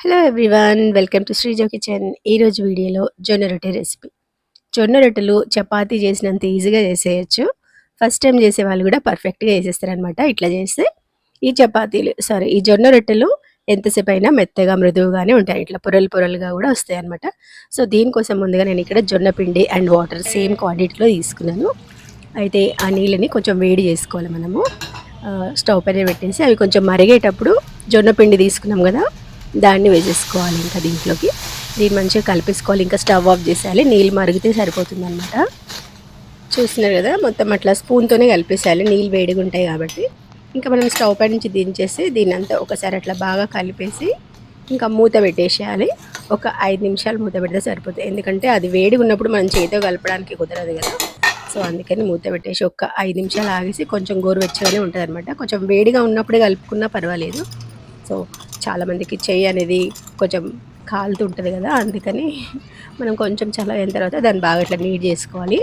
Hello everyone welcome to Srijo kitchen ఈరోజు వీడియోలో జొన్న రొట్టె రెసిపీ జొన్న రొట్టెలు చపాతీ చేసినంత ఈజీగా చేసేయచ్చు. ఫస్ట్ టైం చేసే వాళ్ళు కూడా పర్ఫెక్ట్గా చేసేస్తారనమాట ఇట్లా చేస్తే ఈ చపాతీలు సారీ ఈ జొన్న రొట్టెలు ఎంతసేపు అయినా మెత్తగా మృదువుగానే ఉంటాయి. ఇట్లా పొరలు పొరలుగా కూడా వస్తాయి అనమాట సో దీనికోసం ముందుగా నేను ఇక్కడ జొన్న పిండి అండ్ వాటర్ సేమ్ క్వాంటిటీలో తీసుకున్నాను. అయితే ఆ నీళ్ళని కొంచెం వేడి చేసుకోవాలి మనము. స్టవ్ పైన పెట్టేసి అవి కొంచెం మరిగేటప్పుడు జొన్న పిండి తీసుకున్నాం కదా దాన్ని వేసేసుకోవాలి ఇంకా దీంట్లోకి. దీన్ని మంచిగా కలిపేసుకోవాలి. ఇంకా స్టవ్ ఆఫ్ చేసేయాలి. నీళ్ళు మరిగితే సరిపోతుంది అనమాట చూస్తున్నారు కదా మొత్తం అట్లా స్పూన్తోనే కలిపేసేయాలి. నీళ్ళు వేడిగా ఉంటాయి కాబట్టి. ఇంకా మనం స్టవ్ పై నుంచి దించేసి దీన్ని అంతా ఒకసారి అట్లా బాగా కలిపేసి ఇంకా మూత పెట్టేసేయాలి. ఒక ఐదు నిమిషాలు మూత పెడితే సరిపోతుంది. ఎందుకంటే అది వేడిగా ఉన్నప్పుడు మనం చేతితో కలపడానికి కుదరదు కదా. సో అందుకని మూత పెట్టేసి ఒక ఐదు నిమిషాలు ఆగేసి కొంచెం గోరువెచ్చగానే ఉంటుంది అనమాట కొంచెం వేడిగా ఉన్నప్పుడే కలుపుకున్నా పర్వాలేదు. సో చాలామందికి చెయ్యి అనేది కొంచెం కాలుతుంటుంది కదా అందుకని మనం కొంచెం చాలా అయిన తర్వాత దాన్ని బాగా ఇట్లా నీట్ చేసుకోవాలి.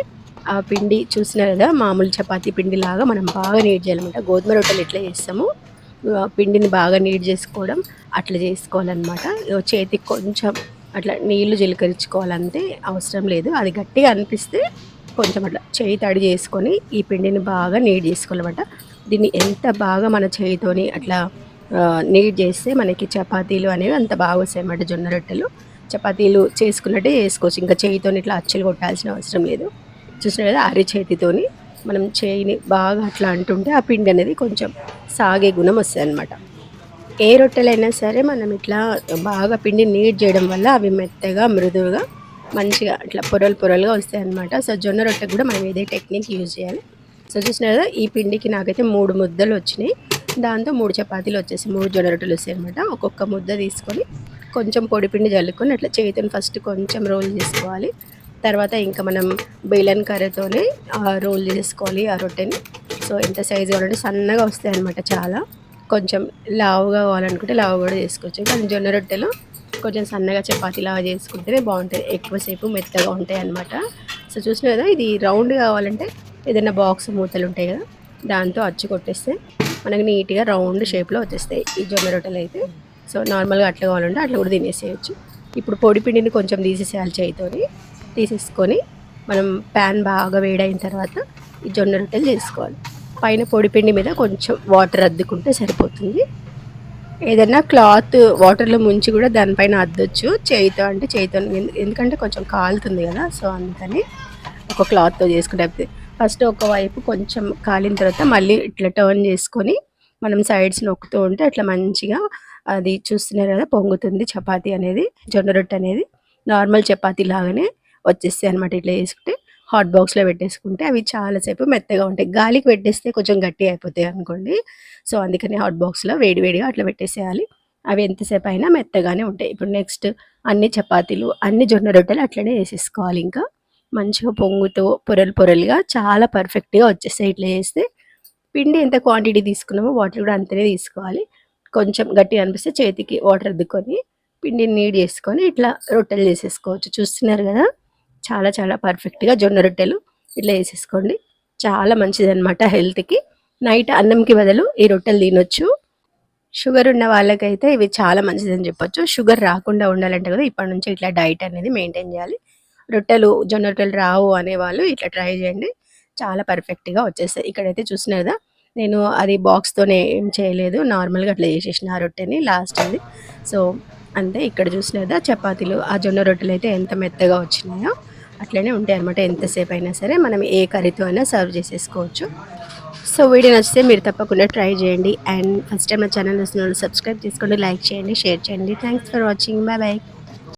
ఆ పిండి చూసినారు కదా మామూలు చపాతీ పిండి లాగా మనం బాగా నీట్ చేయాలన్నమాట. గోధుమ రొట్టెలు ఎట్లా చేస్తాము పిండిని బాగా నీట్ చేసుకోవడం అట్లా చేసుకోవాలన్నమాట. చేతికి కొంచెం అట్లా నీళ్ళు జీలకరించుకోవాలంటే అవసరం లేదు. అది గట్టిగా అనిపిస్తే కొంచెం అట్లా చేయి తడి చేసుకొని ఈ పిండిని బాగా నీట్ చేసుకోవాలన్నమాట. దీన్ని ఎంత బాగా మన చేయితోని అట్లా నీట్ చేస్తే మనకి చపాతీలు అనేవి అంత బాగా వస్తాయి అన్నమాట జొన్న రొట్టెలు. చపాతీలు చేసుకున్నట్టే చేసుకోవచ్చు. ఇంకా చేయితో ఇట్లా అచ్చులు కొట్టాల్సిన అవసరం లేదు. చూసిన కదా అరి చేతితోని మనం చేయిని బాగా అట్లా అంటుంటే ఆ పిండి అనేది కొంచెం సాగే గుణం వస్తుంది అనమాట ఏ రొట్టెలైనా సరే మనం ఇట్లా బాగా పిండి నీట్ చేయడం వల్ల అవి మెత్తగా మృదువుగా మంచిగా ఇట్లా పొరలు పొరలుగా వస్తాయి అనమాట సో జొన్న రొట్టె కూడా మనం ఇదే టెక్నిక్ యూజ్ చేయాలి. సో చూసిన కదా ఈ పిండికి నాకైతే మూడు ముద్దలు వచ్చినాయి. దాంతో మూడు చపాతీలు వచ్చేసి మూడు జొన్న రొట్టెలు వస్తాయి అనమాట ఒక్కొక్క ముద్ద తీసుకొని కొంచెం పొడిపిండి జల్లుకొని అట్లా చేతిని ఫస్ట్ కొంచెం రోల్ చేసుకోవాలి. తర్వాత ఇంకా మనం బెయిలన్ కర్రతోనే రోల్ చేసుకోవాలి ఆ రొట్టెని. సో ఎంత సైజు కావాలంటే సన్నగా వస్తాయి అనమాట చాలా. కొంచెం లావుగా కావాలనుకుంటే లావు కూడా చేసుకోవచ్చు. కానీ జొన్న రొట్టెలు కొంచెం సన్నగా చపాతీ లాగా చేసుకుంటేనే బాగుంటుంది ఎక్కువసేపు మెత్తగా ఉంటాయి అనమాట సో చూసిన కదా ఇది రౌండ్ కావాలంటే ఏదైనా బాక్స్ మూతలు ఉంటాయి కదా దాంతో అచ్చు కొట్టేస్తే మనకి నీట్గా రౌండ్ షేప్లో వచ్చేస్తాయి ఈ జొన్న రొట్టెలు అయితే. సో నార్మల్గా అట్లా కావాలంటే అట్లా కూడా తినేసేయచ్చు. ఇప్పుడు పొడి పిండిని కొంచెం తీసేసేయాలి చేయితోని. తీసేసుకొని మనం ప్యాన్ బాగా వేడైన తర్వాత ఈ జొన్న రొట్టెలు చేసుకోవాలి. పైన పొడి పిండి మీద కొంచెం వాటర్ అద్దుకుంటే సరిపోతుంది. ఏదైనా క్లాత్ వాటర్లో ముంచి కూడా దానిపైన అద్దొచ్చు. చేయితో అంటే చేయితో ఎందుకంటే కొంచెం కాలుతుంది కదా సో అందుకని ఒక క్లాత్తో చేసుకుంటే ఫస్ట్ ఒకవైపు కొంచెం కాలిన తర్వాత మళ్ళీ ఇట్లా టర్న్ చేసుకొని మనం సైడ్స్ నొక్కుతూ ఉంటే అట్లా మంచిగా అది చూస్తున్నారు కదా పొంగుతుంది చపాతీ అనేది జొన్న రొట్టె అనేది. నార్మల్ చపాతీ లాగానే వచ్చేస్తాయి అనమాట ఇట్లా వేసుకుంటే హాట్ బాక్స్లో పెట్టేసుకుంటే అవి చాలాసేపు మెత్తగా ఉంటాయి. గాలికి పెట్టేస్తే కొంచెం గట్టి అయిపోతాయి అనుకోండి. సో అందుకని హాట్ బాక్స్లో వేడివేడిగా అట్లా పెట్టేసేయాలి. అవి ఎంతసేపు అయినా మెత్తగానే ఉంటాయి. ఇప్పుడు నెక్స్ట్ అన్ని చపాతీలు అన్ని జొన్న రొట్టెలు అట్లనే వేసేసుకోవాలి ఇంకా. మంచిగా పొంగుతో పొరలు పొరలుగా చాలా పర్ఫెక్ట్గా వచ్చేస్తాయి. ఇట్లా చేస్తే పిండి ఎంత క్వాంటిటీ తీసుకున్నామో వాటర్ కూడా అంతనే తీసుకోవాలి. కొంచెం గట్టిగా అనిపిస్తే చేతికి వాటర్ అద్దుకొని పిండిని నీడ్ చేసుకొని ఇట్లా రొట్టెలు చేసేసుకోవచ్చు. చూస్తున్నారు కదా? చాలా చాలా పర్ఫెక్ట్గా జొన్న రొట్టెలు ఇట్లా వేసేసుకోండి చాలా మంచిది అనమాట హెల్త్కి. నైట్ అన్నంకి బదులు ఈ రొట్టెలు తినొచ్చు. షుగర్ ఉన్న వాళ్ళకైతే ఇవి చాలా మంచిదని చెప్పొచ్చు. షుగర్ రాకుండా ఉండాలంటే కదా ఇప్పటి నుంచి ఇట్లా డైట్ అనేది మెయింటైన్ చేయాలి. రొట్టెలు జొన్న రొట్టెలు రావు అనేవాళ్ళు ఇట్లా ట్రై చేయండి. చాలా పర్ఫెక్ట్గా వచ్చేస్తాయి. ఇక్కడైతే చూసిన కదా నేను అది బాక్స్తోనే ఏం చేయలేదు. నార్మల్గా అట్లా చేసేసిన ఆ రొట్టెని లాస్ట్ అది సో అంతే ఇక్కడ చూసిన కదా చపాతీలు ఆ జొన్న రొట్టెలు అయితే ఎంత మెత్తగా వచ్చినాయో అట్లనే ఉంటాయి అనమాట ఎంతసేపు అయినా సరే మనం ఏ కర్రీతో అయినా సర్వ్ చేసేసుకోవచ్చు. సో వీడియో నచ్చితే మీరు తప్పకుండా ట్రై చేయండి. అండ్ ఫస్ట్ టైం నా ఛానల్ వస్తున్న సబ్స్క్రైబ్ చేసుకోండి లైక్ చేయండి షేర్ చేయండి. Thanks for watching bye bye